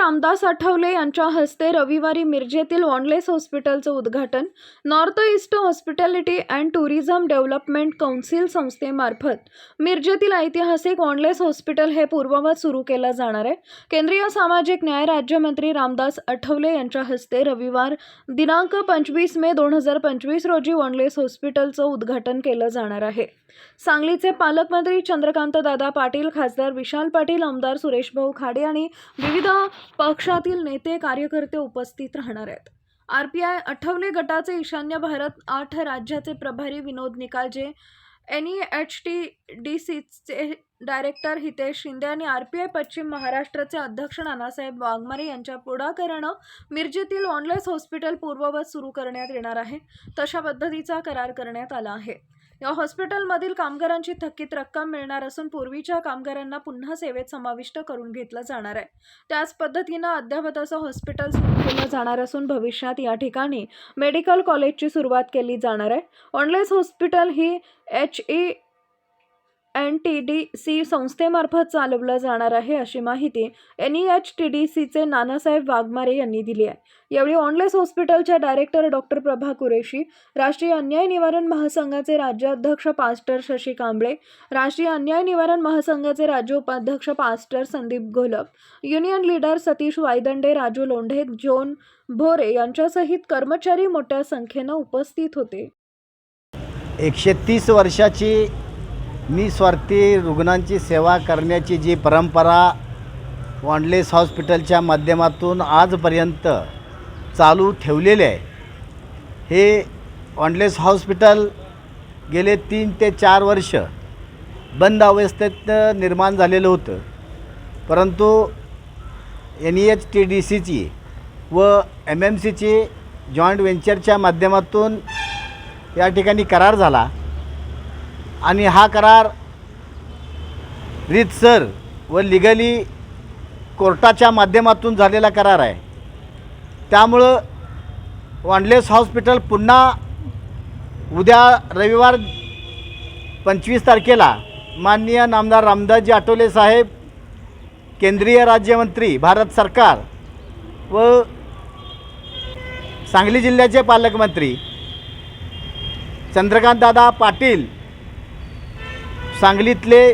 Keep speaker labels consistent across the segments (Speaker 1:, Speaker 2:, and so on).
Speaker 1: रामदास आठवले यांच्या हस्ते रविवारी मिरजेतील वॉनलेस हॉस्पिटलचं उद्घाटन North East hospitality and tourism development council संस्थेमार्फत. मिरजेतील ऐतिहासिक वॉनलेस हॉस्पिटल हे पूर्ववत सुरू केलं जाणार आहे. केंद्रीय सामाजिक न्याय राज्यमंत्री रामदास आठवले यांच्या हस्ते रविवार दिनांक पंचवीस मे दोन हजार पंचवीस रोजी वॉनलेस हॉस्पिटलचं उद्घाटन केलं जाणार आहे. सांगलीचे पालकमंत्री चंद्रकांत दादा पाटील खासदार विशाल पाटील आमदार सुरेश भाऊ खाडे आणि विविध पक्षातील नेते कार्यकर्ते उपस्थित राहणार आहेत. आर पी आय आठवले गटाचे ईशान्य भारत आठ राज्याचे प्रभारी Vinod Nikalje N E H T D सीचे डायरेक्टर हितेश शिंदे आणि आर पी आय पश्चिम महाराष्ट्राचे अध्यक्ष नानासाहेब वाघमारे यांच्या पुढाकारानं मिरजेतील ऑनलाईन हॉस्पिटल पूर्ववत सुरू करण्यात येणार आहे. तशा पद्धतीचा करार करण्यात आला आहे. या हॉस्पिटलमधील कामगारांची थकीत रक्कम मिळणार असून पूर्वीच्या कामगारांना पुन्हा सेवेत समाविष्ट करून घेतलं जाणार आहे. त्याच पद्धतीनं अद्यावत असं हॉस्पिटल सुरू केलं जाणार असून भविष्यात या ठिकाणी मेडिकल कॉलेजची सुरुवात केली जाणार आहे. ऑनलेस हॉस्पिटल ही H E N T D C संस्थेमार्फत चालवलं जाणार आहे अशी माहिती N E H T D सीचे नानासाहेब वाघमारे यांनी दिली आहे. यावेळी ऑनलेस हॉस्पिटलच्या डायरेक्टर डॉक्टर प्रभा कुरेशी राष्ट्रीय अन्याय निवारण महासंघाचे राज्याध्यक्ष पास्टर शशी कांबळे राष्ट्रीय अन्याय निवारण महासंघाचे राज्य उपाध्यक्ष pastor Sandeep Gholap union leader Satish Waydande Raju Londhe John Bhore यांच्यासहित कर्मचारी मोठ्या संख्येनं उपस्थित होते.
Speaker 2: एकशे तीस वर्षाची निस्वार्थी रुग्णांची सेवा करण्याची जी परंपरा वॉन्डलेस हॉस्पिटलच्या माध्यमातून आजपर्यंत चालू ठेवलेली आहे हे वॉन्डलेस हॉस्पिटल गेले तीन ते चार वर्ष बंद अवस्थेत निर्माण झालेलं होतं. परंतु N E H T D सीची व एम एम सीची जॉईंट व्हेंचरच्या माध्यमातून या ठिकाणी करार झाला. आणि हा करार रीतसर व लिगली कोर्टाच्या माध्यमातून झालेला करार आहे. त्यामुळं वॉन्डलेस हॉस्पिटल पुन्हा उद्या रविवार पंचवीस तारखेला माननीय नामदार रामदासजी आठवले साहेब केंद्रीय राज्यमंत्री भारत सरकार व सांगली जिल्ह्याचे पालकमंत्री चंद्रकांतदादा पाटील सांगलीतले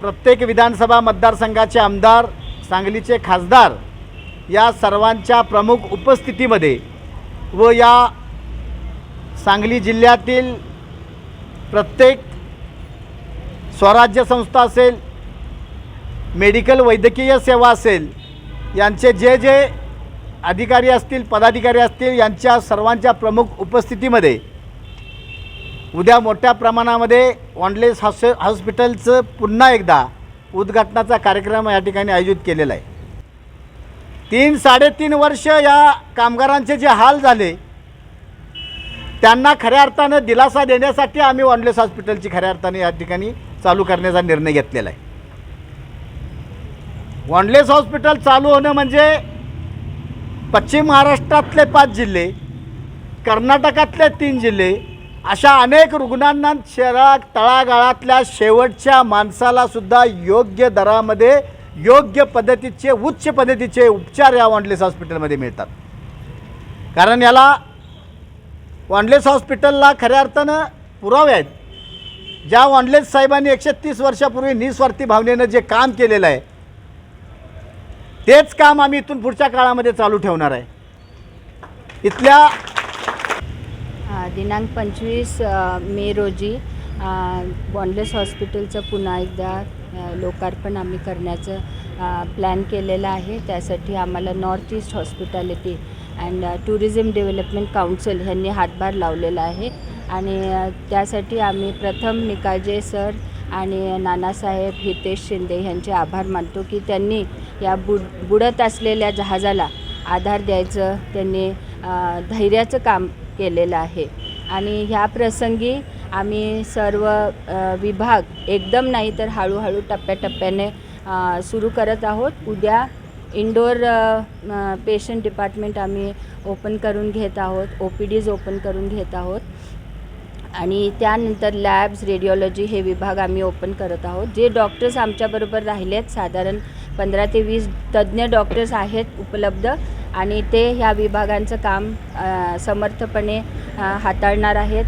Speaker 2: प्रत्येक विधानसभा मतदारसंघाचे आमदार सांगलीचे खासदार या सर्वांच्या प्रमुख उपस्थितीमध्ये व या सांगली जिल्ह्यातील प्रत्येक स्वराज्य संस्था असेल मेडिकल वैद्यकीय सेवा असेल यांचे जे जे अधिकारी असतील पदाधिकारी असतील यांच्या सर्वांच्या प्रमुख उपस्थितीमध्ये उद्या मोठ्या प्रमाणामध्ये ऑनलेस हॉस हॉस्पिटलचं पुन्हा एकदा उद्घाटनाचा कार्यक्रम या ठिकाणी आयोजित केलेला आहे. तीन साडेतीन वर्ष या कामगारांचे जे हाल झाले त्यांना खऱ्या अर्थानं दिलासा देण्यासाठी आम्ही ऑनलेस हॉस्पिटलची खऱ्या अर्थाने या ठिकाणी चालू करण्याचा निर्णय घेतलेला आहे. वॉनलेस हॉस्पिटल चालू होणं म्हणजे पश्चिम महाराष्ट्रातले पाच जिल्हे कर्नाटकातले तीन जिल्हे अशा अनेक रुग्णांना शहरा तळागाळातल्या शेवटच्या माणसालासुद्धा योग्य दरामध्ये योग्य पद्धतीचे उच्च पद्धतीचे उपचार या वॉन्डलेस हॉस्पिटलमध्ये मिळतात. कारण याला वॉन्डलेस हॉस्पिटलला खऱ्या अर्थानं पुरावे आहेत. ज्या वॉन्डलेस साहेबांनी एकशे तीस वर्षापूर्वी निस्वार्थी भावनेनं जे काम केलेलं आहे तेच काम आम्ही इथून पुढच्या काळामध्ये चालू ठेवणार आहे. इथल्या
Speaker 3: दिनांक पंचवीस मे रोजी बॉन्डलेस हॉस्पिटलचं पुन्हा एकदा लोकार्पण आम्ही करण्याचं प्लॅन केलेलं आहे. त्यासाठी आम्हाला North East hospitality and tourism development council ह्यांनी हातभार लावलेला आहे. आणि त्यासाठी आम्ही प्रथम निकाजे सर आणि नानासाहेब हितेश शिंदे ह्यांचे आभार मानतो की त्यांनी या बुड बुडत असलेल्या जहाजाला आधार द्यायचं त्यांनी धैर्याचं काम केलेलं आहे. आणि ह्या प्रसंगी आम्ही सर्व विभाग एकदम नाही तर हळूहळू टप्प्याटप्प्याने सुरू करत आहोत. उद्या इंडोर पेशंट डिपार्टमेंट आम्ही ओपन करून घेत आहोत. ओ पी डीज ओपन करून घेत आहोत. आणि त्यानंतर लॅब्स रेडिओलॉजी हे विभाग आम्ही ओपन करत आहोत. जे डॉक्टर्स आमच्याबरोबर राहिले आहेत साधारण पंधरा ते वीस तज्ज्ञ डॉक्टर्स आहेत उपलब्ध. आणि ते ह्या विभागांचं काम समर्थपणे हाताळणार आहेत.